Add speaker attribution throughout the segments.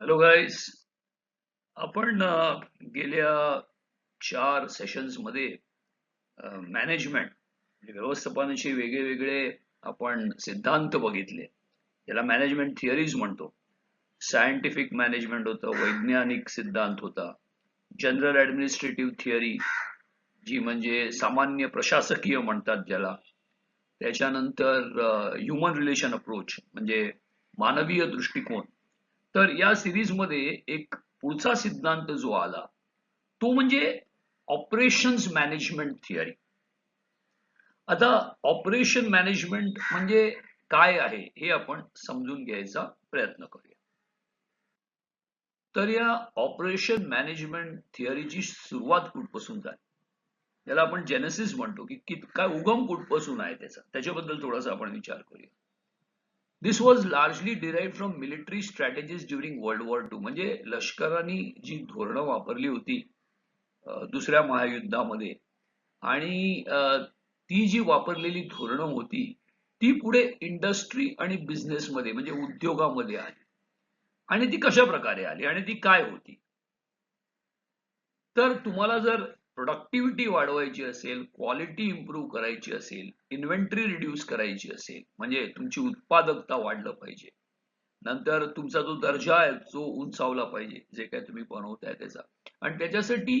Speaker 1: Hello guys आपण गेल्या चार सेशन्समध्ये मॅनेजमेंट व्यवस्थापनाचे वेगळे वेगळे आपण सिद्धांत बघितले. याला मॅनेजमेंट थिअरीज म्हणतो. सायंटिफिक मॅनेजमेंट होतं वैज्ञानिक सिद्धांत होता. जनरल ॲडमिनिस्ट्रेटिव्ह थिअरी जी म्हणजे सामान्य प्रशासकीय म्हणतात ज्याला. त्याच्यानंतर ह्युमन रिलेशन अप्रोच म्हणजे मानवीय दृष्टिकोन. तर या सिरीजमध्ये एक पुढचा सिद्धांत जो आला तो म्हणजे ऑपरेशन्स मॅनेजमेंट थिअरी आता ऑपरेशन मॅनेजमेंट म्हणजे काय आहे हे आपण समजून घ्यायचा प्रयत्न करूया. तर या ऑपरेशन मॅनेजमेंट थिअरीची सुरुवात कुठपासून झाली? याला आपण जेनेसिस म्हणतो की काय उगम कुठपासून आहे त्याचा? त्याच्याबद्दल थोडासा आपण विचार करूया. This was largely derive from military strategies during world war two म्हणजे लष्कराने जी धोरणं वापरली होती दुसऱ्या महायुद्धामध्ये आणि ती जी वापरलेली धोरणं होती ती पुढे इंडस्ट्री आणि बिझनेस मध्ये म्हणजे उद्योगामध्ये आली. आणि ती कशा प्रकारे आली? आणि ती काय होती? तर तुम्हाला जर प्रोडक्टिव्हिटी वाढवायची असेल क्वालिटी इम्प्रूव्ह करायची असेल इन्व्हेंटरी रिड्यूस करायची असेल म्हणजे तुमची उत्पादकता वाढलं पाहिजे. नंतर तुमचा जो दर्जा आहे तो उंचावला पाहिजे जे काय तुम्ही बनवताय त्याचा. आणि त्याच्यासाठी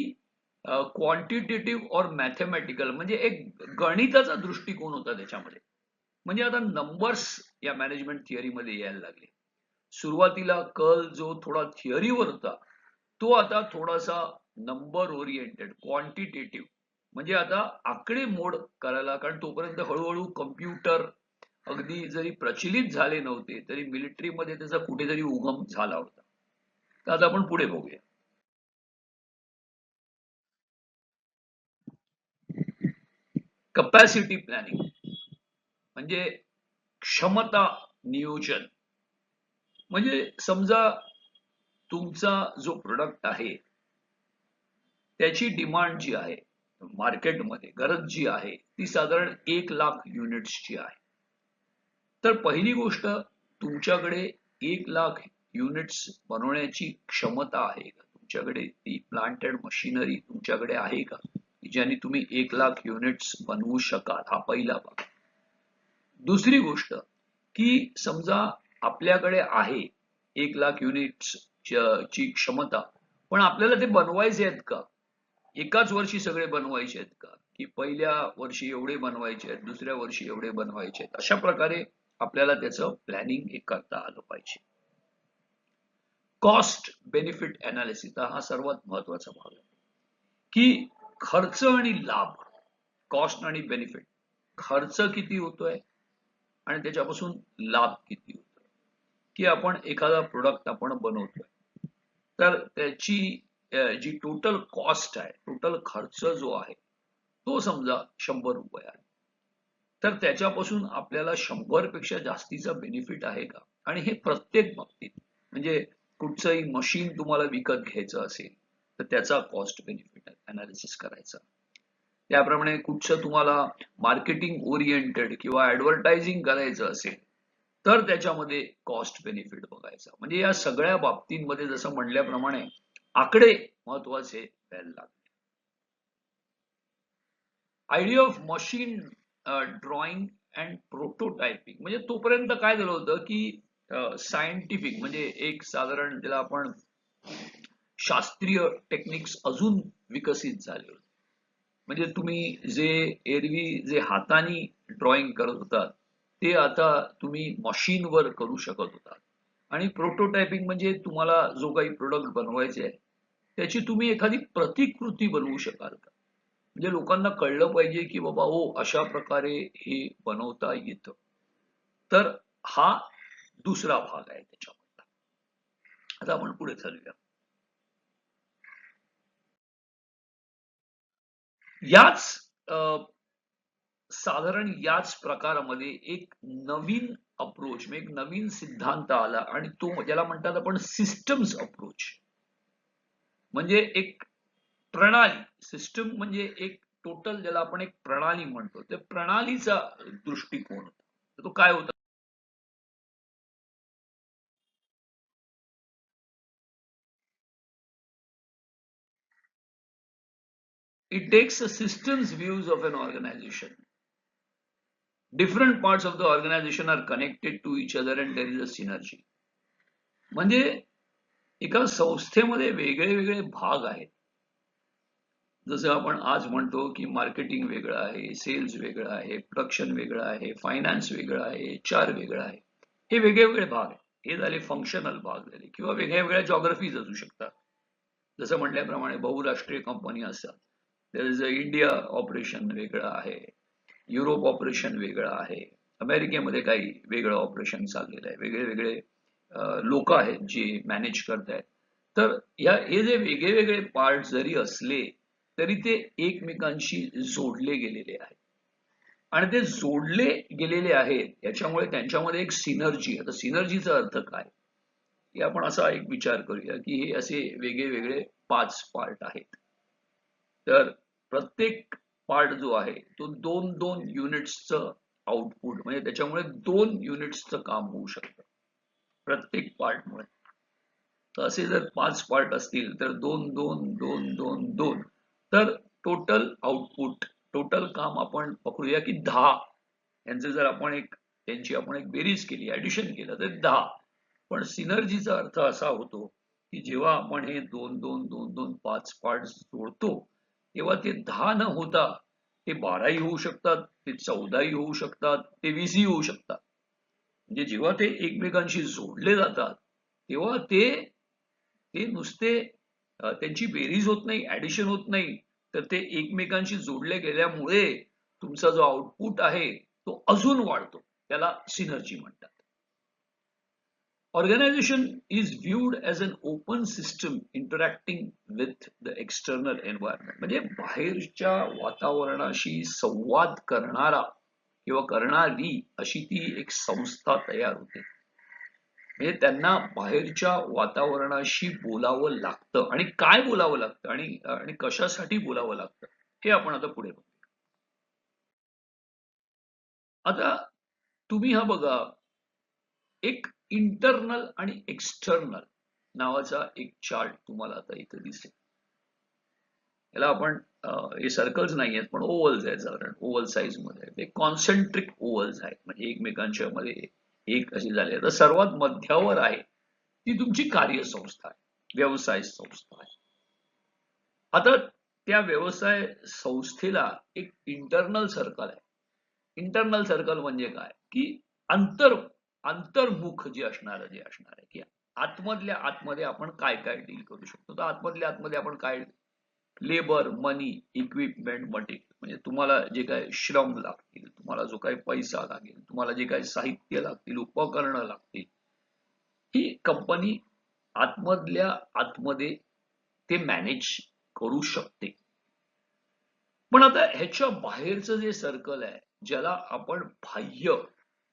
Speaker 1: क्वांटिटेटिव्ह और मॅथमॅटिकल म्हणजे एक गणिताचा दृष्टिकोन होता त्याच्यामध्ये. म्हणजे आता नंबर्स या मॅनेजमेंट थिअरीमध्ये यायला लागले. सुरुवातीला कल जो थोडा थिअरीवर होता तो आता थोडासा नंबर ओरिएंटेड क्वांटिटेटिव्ह. म्हणजे आता आकडे मोड करायला कारण तोपर्यंत हळूहळू कम्प्युटर अगदी जरी प्रचलित झाले नव्हते तरी मिलिटरीमध्ये त्याचा कुठेतरी उगम झाला होता. तर आता आपण पुढे बघूया. Capacity planning. म्हणजे क्षमता नियोजन. म्हणजे समजा तुमचा जो प्रोडक्ट आहे त्याची डिमांड जी आहे मार्केटमध्ये गरज जी आहे ती साधारण एक लाख युनिट्सची आहे. तर पहिली गोष्ट तुमच्याकडे एक लाख युनिट्स बनवण्याची क्षमता आहे का? तुमच्याकडे ती प्लांटेड मशिनरी तुमच्याकडे आहे का? ज्याने तुम्ही एक लाख युनिट्स बनवू शकाल? हा पहिला भाग. दुसरी गोष्ट की समजा आपल्याकडे आहे एक लाख युनिट्स ची क्षमता पण आपल्याला ते बनवायचे आहेत का? एकाच वर्षी सगळे बनवायचे आहेत का? की पहिल्या वर्षी एवढे बनवायचे आहेत दुसऱ्या वर्षी एवढे बनवायचे आहेत? अशा प्रकारे आपल्याला त्याचं प्लॅनिंग एक करता आलं पाहिजे. कॉस्ट बेनिफिट अनालिसिस हा सर्वात महत्त्वाचा भाग आहे. की खर्च आणि लाभ कॉस्ट आणि बेनिफिट खर्च किती होतोय आणि त्याच्यापासून लाभ किती होतोय? की आपण एखादा प्रोडक्ट आपण बनवतोय. तर त्याची जी टोटल कॉस्ट आहे टोटल खर्च जो आहे तो समजा शंभर रुपये आहे. तर त्याच्यापासून आपल्याला शंभरपेक्षा जास्तीचा बेनिफिट आहे का? आणि हे प्रत्येक बाबतीत म्हणजे कुठचंही मशीन तुम्हाला विकत घ्यायचं असेल तर त्याचा कॉस्ट बेनिफिट अनालिसिस करायचा. त्याप्रमाणे कुठचं तुम्हाला मार्केटिंग ओरिएंटेड किंवा ऍडव्हर्टायझिंग करायचं असेल तर त्याच्यामध्ये कॉस्ट बेनिफिट बघायचा. म्हणजे या सगळ्या बाबतींमध्ये जसं म्हणल्याप्रमाणे आकडे महत्त्वाचे व्हायला लागले. Idea of machine drawing and prototyping म्हणजे तोपर्यंत काय झालं होतं की uh, सायंटिफिक म्हणजे एक साधारण ज्याला आपण शास्त्रीय टेक्निक्स अजून विकसित झाले होते. म्हणजे तुम्ही जे एरवी जे हाताने ड्रॉइंग करत होतात ते आता तुम्ही मशीनवर करू शकत होता आणि प्रोटोटायपिंग म्हणजे तुम्हाला जो काही प्रोडक्ट बनवायचे आहे त्याची तुम्ही एखादी प्रतिकृती बनवू शकाल का? म्हणजे लोकांना कळलं पाहिजे की बाबा हो अशा प्रकारे हे बनवता येतं. तर हा दुसरा भाग आहे त्याच्यामधला. आता आपण पुढे चालूया. याच अं, साधारण याच प्रकारामध्ये एक नवीन अप्रोच म्हणजे एक नवीन सिद्धांत आला आणि तो ज्याला म्हणतात आपण सिस्टम्स अप्रोच म्हणजे एक प्रणाली सिस्टम म्हणजे एक टोटल ज्याला आपण एक प्रणाली म्हणतो त्या प्रणालीचा दृष्टिकोन होता तो काय होता It takes a systems views of an organization. Different parts of the organization are connected to each other and there is a synergy. म्हणजे एका संस्थेमध्ये वेगळे वेगळे भाग आहेत. जसं आपण आज म्हणतो की मार्केटिंग वेगळं आहे सेल्स वेगळं आहे प्रोडक्शन वेगळं आहे फायनान्स वेगळं आहे चार वेगळं आहे. हे वेगळे वेगळे भाग आहेत. हे झाले फंक्शनल भाग झाले किंवा वेगळ्या वेगळ्या जॉग्रफीज असू शकतात. जसं म्हटल्याप्रमाणे बहुराष्ट्रीय कंपनी असतात. इज अ इंडिया ऑपरेशन वेगळं आहे. युरोप ऑपरेशन वेगळं आहे. अमेरिकेमध्ये काही वेगळं ऑपरेशन चाललेलं आहे. वेगळे वेगळे लोक आहेत जे मॅनेज करतायत. तर या हे जे वेगळे वेगळे पार्ट जरी असले तरी ते एकमेकांशी जोडले गेलेले आहेत. आणि ते जोडले गेलेले आहेत याच्यामुळे त्यांच्यामध्ये एक सिनर्जी आता सिनर्जीचा अर्थ काय? की आपण असा एक विचार करूया की हे असे वेगळे वेगळे पाच पार्ट आहेत. तर प्रत्येक पार्ट जो आहे तो दोन दोन युनिट्सचं आउटपुट म्हणजे त्याच्यामुळे दोन युनिट्सचं काम होऊ शकतं. प्रत्येक पार्टमुळे. तर असे जर पाच पार्ट असतील तर दोन दोन दोन दोन दोन. तर टोटल आउटपुट टोटल काम आपण पकडूया की दहा. यांचे जर आपण एक त्यांची आपण एक बेरीज केली ऍडिशन केलं तर दहा. पण सिनर्जीचा अर्थ असा होतो की जेव्हा आपण हे दोन दोन दोन दोन पाच पार्ट जोडतो तेव्हा ते दहा न होता ते बाराही होऊ शकतात ते चौदाही होऊ शकतात ते वीसही होऊ शकतात. म्हणजे जेव्हा ते एकमेकांशी जोडले जातात तेव्हा ते ते नुसते त्यांची बेरीज होत नाही ऍडिशन होत नाही. तर ते एकमेकांशी जोडले गेल्यामुळे तुमचा जो आउटपुट आहे तो अजून वाढतो. त्याला सिनर्जी म्हणतात. Organisation is viewed as an open system interacting with the external environment म्हणजे बाहेरच्या वातावरणाशी संवाद करणारा किंवा करणारी अशी ती एक संस्था तयार होते. म्हणजे त्यांना बाहेरच्या वातावरणाशी बोलावं लागतं. आणि काय बोलावं लागतं? आणि आणि कशासाठी बोलावं लागतं? हे आपण आता पुढे बघू आता तुम्ही हा बघा एक इंटरनल आणि एक्सटर्नल नावाचा एक चार्ट तुम्हाला आता इथे दिसेल. याला आपण हे सर्कल्स नाही आहेत पण ओव्हल्स आहेत साधारण. ओव्हल साईजमध्ये ते कॉन्सन्ट्रिक ओव्हल्स आहेत. म्हणजे एकमेकांच्या मध्ये एक अशी झाली तर सर्वात मध्यावर आहे ती तुमची कार्यसंस्था आहे. व्यवसाय संस्था आहे. आता त्या व्यवसाय संस्थेला एक इंटरनल सर्कल आहे. इंटरनल सर्कल म्हणजे काय? की अंतर अंतर्मुख जे असणार जे असणार आहे. की आतमधल्या आतमध्ये आपण काय काय डील करू शकतो? तर आतमधल्या आतमध्ये आपण काय लेबर मनी इक्विपमेंट मटेरियल म्हणजे तुम्हाला जे काय श्रम लागतील तुम्हाला जो काही पैसा लागेल तुम्हाला जे काही साहित्य लागतील उपकरणं लागतील ही कंपनी आतमधल्या आतमध्ये ते मॅनेज करू शकते. पण आता ह्याच्या बाहेरचं जे सर्कल आहे ज्याला आपण बाह्य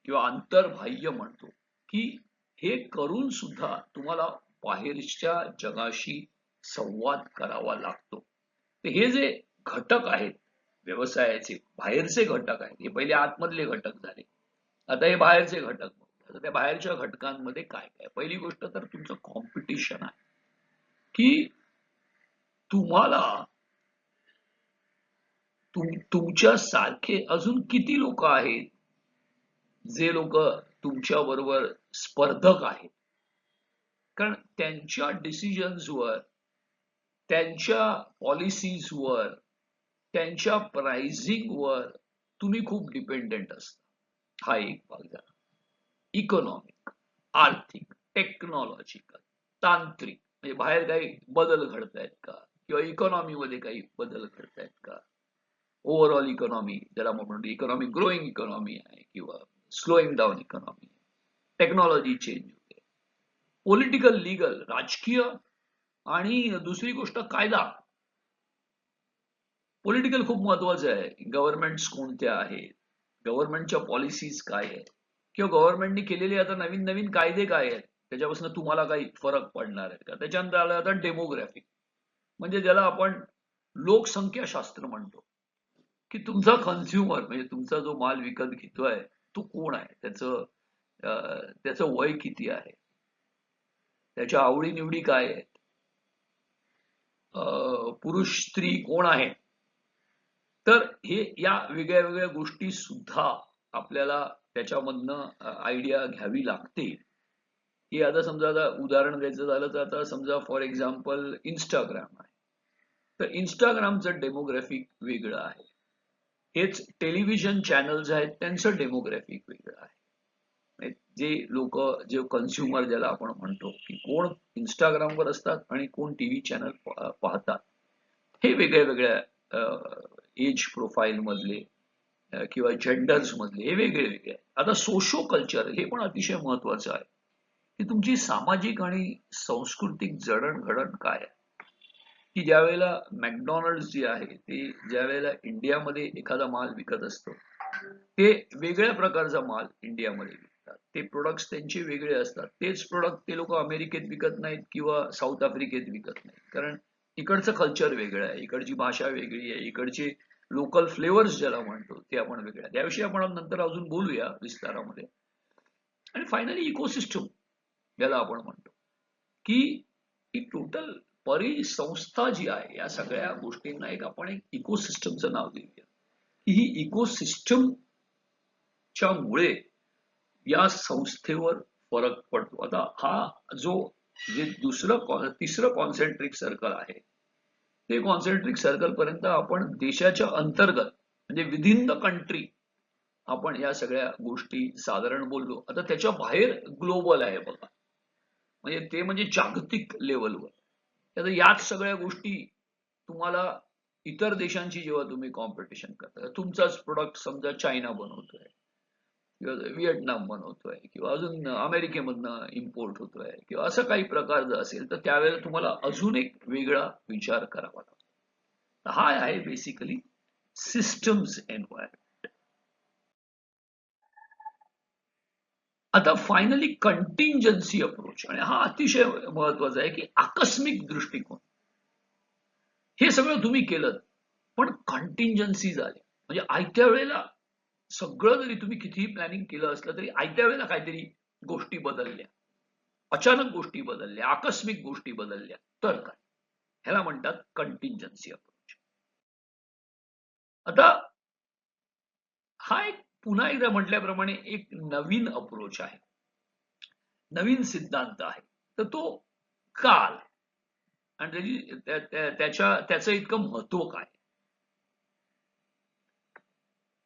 Speaker 1: किंवा आंतरबाह्य म्हणतो की हे करून सुद्धा तुम्हाला बाहेरच्या जगाशी संवाद करावा लागतो. हे जे घटक आहेत व्यवसायाचे बाहेरचे घटक आहेत हे पहिले आतमधले घटक झाले. आता हे बाहेरचे घटक आता त्या बाहेरच्या घटकांमध्ये काय काय? पहिली गोष्ट तर तुमचं कॉम्पिटिशन आहे. की तुम्हाला तुमच्या सारखे अजून किती लोक आहेत जे लोक तुमच्या बरोबर स्पर्धक आहेत? कारण त्यांच्या डिसिजन्सवर त्यांच्या पॉलिसीजवर त्यांच्या प्राइसिंगवर तुम्ही खूप डिपेंडेंट असता. हा एक भाग झाला. इकॉनॉमिक आर्थिक टेक्नॉलॉजिकल तांत्रिक. म्हणजे बाहेर काही बदल घडतायत का? किंवा इकॉनॉमीमध्ये काही बदल घडतायत का? ओव्हरऑल इकॉनॉमी ज्याला म्हणतो इकॉनॉमी ग्रोईंग इकॉनॉमी आहे किंवा slowing down economy technology change होते. पॉलिटिकल लीगल राजकीय आणि दुसरी गोष्ट कायदा. पॉलिटिकल खूप महत्वाचं आहे. गव्हर्नमेंट्स कोणत्या आहेत? गव्हर्नमेंटच्या पॉलिसीज काय आहेत? किंवा गव्हर्नमेंटने केलेले आता नवीन नवीन कायदे काय आहेत? त्याच्यापासून तुम्हाला काही फरक पडणार आहे का? त्याच्यानंतर आलं आता डेमोग्राफिक म्हणजे ज्याला आपण लोकसंख्या शास्त्र म्हणतो. की तुमचा कन्झ्युमर म्हणजे तुमचा जो माल विकत घेतोय तो कोण आहे? त्याचं त्याचं वय किती आहे? त्याच्या आवडी निवडी काय आहेत? पुरुष स्त्री कोण आहे? तर हे या वेगळ्या वेगळ्या गोष्टी सुद्धा आपल्याला त्याच्यामधनं आयडिया घ्यावी लागते. की आता समजा आता उदाहरण द्यायचं झालं तर आता समजा फॉर एक्झाम्पल इंस्टाग्राम आहे. तर इंस्टाग्रामचं डेमोग्राफिक वेगळं आहे. हेच टेलिव्हिजन चॅनल्स आहेत त्यांचं डेमोग्राफिक वेगळं आहे. जे लोक जे कन्झ्युमर ज्याला आपण म्हणतो की कोण इंस्टाग्रामवर असतात आणि कोण टीव्ही चॅनल पाहतात. हे वेगळ्या वेगळ्या एज प्रोफाईल मधले किंवा जेंडर्स मधले हे वेगळे वेगळे आता सोशो कल्चर हे पण अतिशय महत्वाचं आहे. की तुमची सामाजिक आणि सांस्कृतिक जडणघडण काय आहे? की ज्या वेळेला मॅकडॉनल्ड जे आहे ते ज्या वेळेला इंडियामध्ये एखादा माल विकत असतो ते वेगळ्या प्रकारचा माल इंडियामध्ये विकतात ते प्रोडक्ट्स त्यांचे वेगळे असतात. तेच प्रोडक्ट ते लोक अमेरिकेत विकत नाहीत किंवा साऊथ आफ्रिकेत विकत नाहीत. कारण इकडचं कल्चर वेगळं आहे. इकडची भाषा वेगळी आहे. इकडचे लोकल फ्लेवर्स ज्याला म्हणतो ते आपण वेगळ्या त्याविषयी आपण नंतर अजून बोलूया विस्तारामध्ये. आणि फायनली इकोसिस्टम ज्याला आपण म्हणतो. की ही टोटल परिसंस्था जी आहे या सगळ्या गोष्टींना एक आपण एक इकोसिस्टमचं नाव देऊया. की ही इकोसिस्टमच्या मुळे या संस्थेवर फरक पडतो. आता हा जो जे दुसरं तिसरं कॉन्सेंट्रिक सर्कल आहे ते कॉन्सेंट्रिक सर्कल पर्यंत आपण देशाच्या अंतर्गत म्हणजे विदिन द कंट्री आपण या सगळ्या गोष्टी साधारण बोललो. आता त्याच्या बाहेर ग्लोबल आहे बघा. म्हणजे ते म्हणजे जागतिक लेवलवर आता याच सगळ्या गोष्टी तुम्हाला इतर देशांची जेव्हा तुम्ही कॉम्पिटिशन करता तुमचाच प्रोडक्ट समजा चायना बनवतोय. किंवा व्हिएटनाम बनवतोय किंवा अजून अमेरिकेमधनं इम्पोर्ट होतोय किंवा असं काही प्रकार जर असेल तर त्यावेळेला तुम्हाला अजून एक वेगळा विचार करावा लागतो. हा आहे बेसिकली सिस्टम्स एन्व्हायरमेंट आता फायनली कंटिंजन्सी अप्रोच आणि हा अतिशय महत्त्वाचा आहे की आकस्मिक दृष्टिकोन. हे सगळं तुम्ही केलं पण कंटिंजन्सी झाले. म्हणजे आयत्या वेळेला सगळं जरी तुम्ही कितीही प्लॅनिंग केलं असलं तरी आयत्या वेळेला काहीतरी गोष्टी बदलल्या. अचानक गोष्टी बदलल्या आकस्मिक गोष्टी बदलल्या तर काय? ह्याला म्हणतात कंटिंजन्सी अप्रोच आता हा एक पुन्हा एकदा म्हटल्याप्रमाणे एक नवीन अप्रोच आहे. नवीन सिद्धांत आहे. तर तो काल. आणि त्याची त्याच्या त्याचं इतकं महत्त्व काय?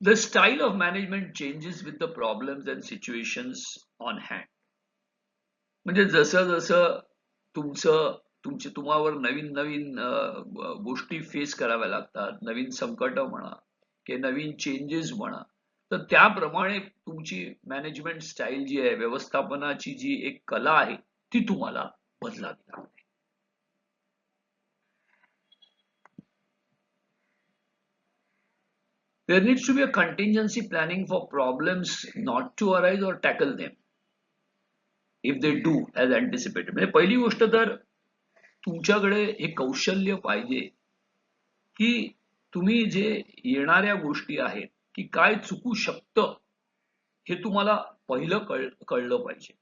Speaker 1: The style of management changes with the problems and situations on hand म्हणजे जसं जसं तुमचं तुमचे तुम्हावर नवीन नवीन गोष्टी फेस कराव्या लागतात नवीन संकट म्हणा की नवीन चेंजेस म्हणा तर त्याप्रमाणे तुमची मॅनेजमेंट स्टाईल जी आहे व्यवस्थापनाची जी एक कला आहे ती तुम्हाला बदलावी लागते. There needs to be a contingency planning for problems not to arise or tackle them. If they do as anticipated. म्हणजे पहिली गोष्ट तर तुमच्याकडे हे कौशल्य पाहिजे की तुम्ही जे येणाऱ्या गोष्टी आहेत की काय चुकू शकतं हे तुम्हाला पहिलं कळ कळलं पाहिजे.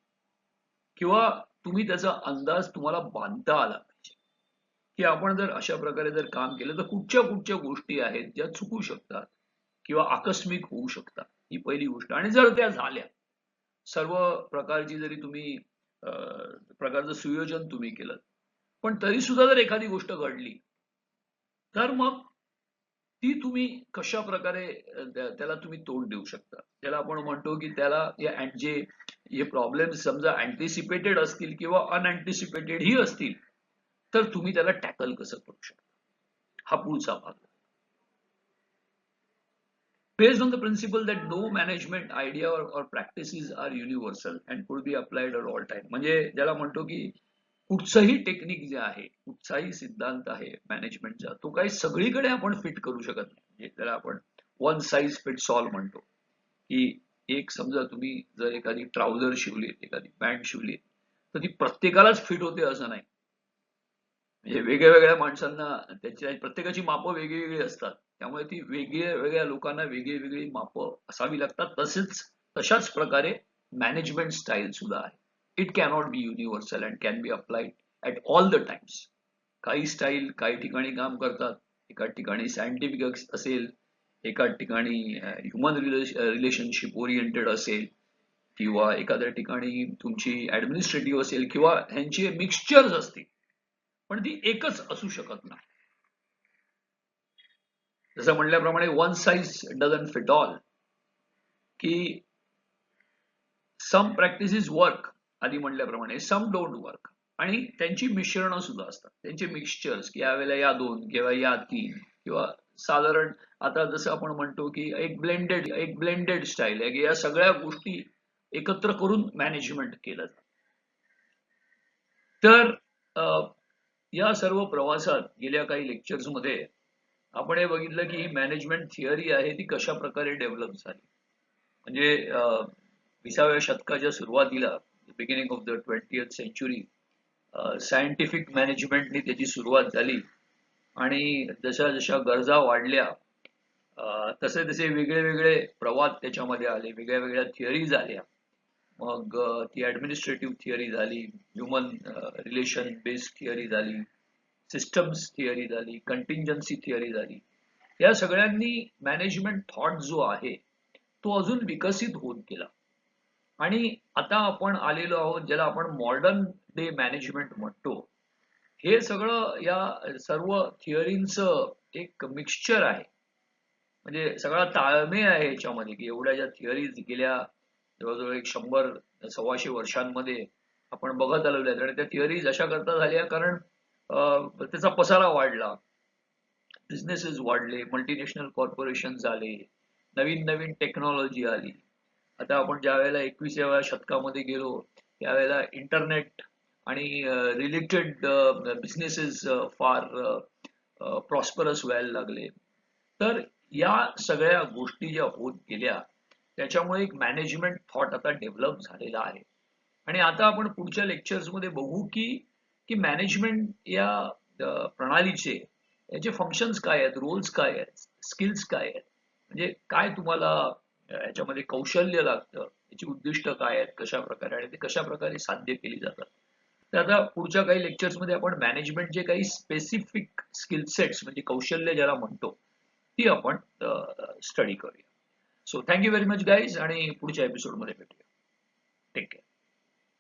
Speaker 1: किंवा तुम्ही त्याचा अंदाज तुम्हाला बांधता आला पाहिजे. की आपण जर अशा प्रकारे जर काम केलं तर कुठच्या कुठच्या गोष्टी आहेत ज्या चुकू शकतात? किंवा आकस्मिक होऊ शकतात ही पहिली गोष्ट. आणि जर त्या झाल्या सर्व प्रकारची जरी तुम्ही प्रकारचं सुयोजन तुम्ही केलं पण तरी सुद्धा जर एखादी गोष्ट घडली तर मग ती तुम्ही कशा प्रकारे त्याला तुम्ही तोंड देऊ शकता. त्याला आपण म्हणतो की त्याला जे हे प्रॉब्लेम समजा अँटिसिपेटेड असतील किंवा अनअँटिसिपेटेड ही असतील तर तुम्ही त्याला टॅकल कसं करू शकता? हा पुढचा भाग. Based on the principle that no management idea or, or practices are universal and could be applied at all time. म्हणजे ज्याला म्हणतो की कुठचंही टेक्निक जे आहे कुठचाही सिद्धांत आहे मॅनेजमेंटचा तो काही सगळीकडे आपण फिट करू शकत नाही. म्हणजे त्याला आपण वन साईज फिट सॉल म्हणतो. की एक समजा तुम्ही जर एखादी ट्राउझर शिवली एखादी पॅन्ट शिवली तर ती प्रत्येकालाच फिट होते असं नाही. म्हणजे वेगळ्या वेगळ्या माणसांना त्याची प्रत्येकाची मापं वेगळी वेगळी असतात. त्यामुळे ती वेगळ्या वेगळ्या लोकांना वेगळी वेगळी मापं असावी लागतात. तसेच तशाच प्रकारे मॅनेजमेंट स्टाईल सुद्धा आहे. It cannot be universal and can be applied at all the times काही स्टाईल काही ठिकाणी काम करतात. एका ठिकाणी सायंटिफिक असेल एका ठिकाणी ह्युमन रिलेशनशिप ओरिएंटेड असेल किंवा एखाद्या ठिकाणी तुमची ऍडमिनिस्ट्रेटिव्ह असेल किंवा ह्यांची मिक्सचर्स असतील. पण ती एकच असू शकत नाही. जसं म्हणल्याप्रमाणे one size dozen fit all की सम प्रॅक्टिसेस वर्क आधी म्हणल्याप्रमाणे सम डोंट वर्क आणि त्यांची मिश्रणं सुद्धा असतात. त्यांचे मिक्सचर्स की यावेळेला या दोन किंवा या तीन किंवा साधारण आता जसं आपण म्हणतो की एक ब्लेंडेड एक ब्लेंडेड स्टाईल आहे की या सगळ्या गोष्टी एकत्र करून मॅनेजमेंट केलं जातं. तर या सर्व प्रवासात गेल्या काही लेक्चर्समध्ये आपण हे बघितलं की ही मॅनेजमेंट थिअरी आहे ती कशा प्रकारे डेव्हलप झाली. म्हणजे विसाव्या शतकाच्या सुरुवातीला beginning of the twenty century scientific मॅनेजमेंटनी त्याची सुरुवात झाली. आणि जशा जशा गरजा वाढल्या तसे तसे वेगळे वेगळे प्रवाद त्याच्यामध्ये आले वेगळ्या वेगळ्या थिअरीज आल्या. मग ती ॲडमिनिस्ट्रेटिव्ह थिअरी झाली ह्युमन रिलेशन बेस्ड थिअरी झाली. सिस्टम्स थिअरी झाली कंटिंजन्सी थिअरी झाली. या सगळ्यांनी मॅनेजमेंट थॉट जो आहे तो अजून विकसित होत गेला. आणि आता आपण आलेलो आहोत ज्याला आपण मॉडर्न डे मॅनेजमेंट म्हणतो. हे सगळं या सर्व थिअरींचं एक मिक्सचर आहे. म्हणजे सगळा ताळमेळ आहे याच्यामध्ये की एवढ्या ज्या थिअरीज गेल्या जवळजवळ एक शंभर सव्वाशे वर्षांमध्ये आपण बघत आलेलो आहेत. आणि त्या थिअरीज अशा करता झाल्या कारण त्याचा पसारा वाढला. बिझनेसेस वाढले मल्टीनॅशनल कॉर्पोरेशन झाले नवीन नवीन टेक्नॉलॉजी आली. आता आपण ज्या वेळेला एकविसाव्या शतकामध्ये गेलो त्यावेळेला इंटरनेट आणि रिलेटेड बिझनेसेस फार प्रॉस्परस व्हायला लागले. तर या सगळ्या गोष्टी ज्या होत गेल्या त्याच्यामुळे एक मॅनेजमेंट थॉट आता डेव्हलप झालेला आहे. आणि आता आपण पुढच्या लेक्चर्समध्ये बघू की की मॅनेजमेंट या प्रणालीचे याचे फंक्शन्स काय आहेत रोल्स काय आहेत स्किल्स काय आहेत म्हणजे काय तुम्हाला याच्यामध्ये कौशल्य लागतं याची उद्दिष्ट काय आहेत कशा प्रकारे आणि ते कशा प्रकारे साध्य केली जातात. तर आता पुढच्या काही लेक्चर्समध्ये आपण मॅनेजमेंटचे काही स्पेसिफिक स्किल सेट्स म्हणजे कौशल्य ज्याला म्हणतो ती आपण स्टडी करूया. So thank you very much guys आणि पुढच्या एपिसोडमध्ये भेटूया. Take care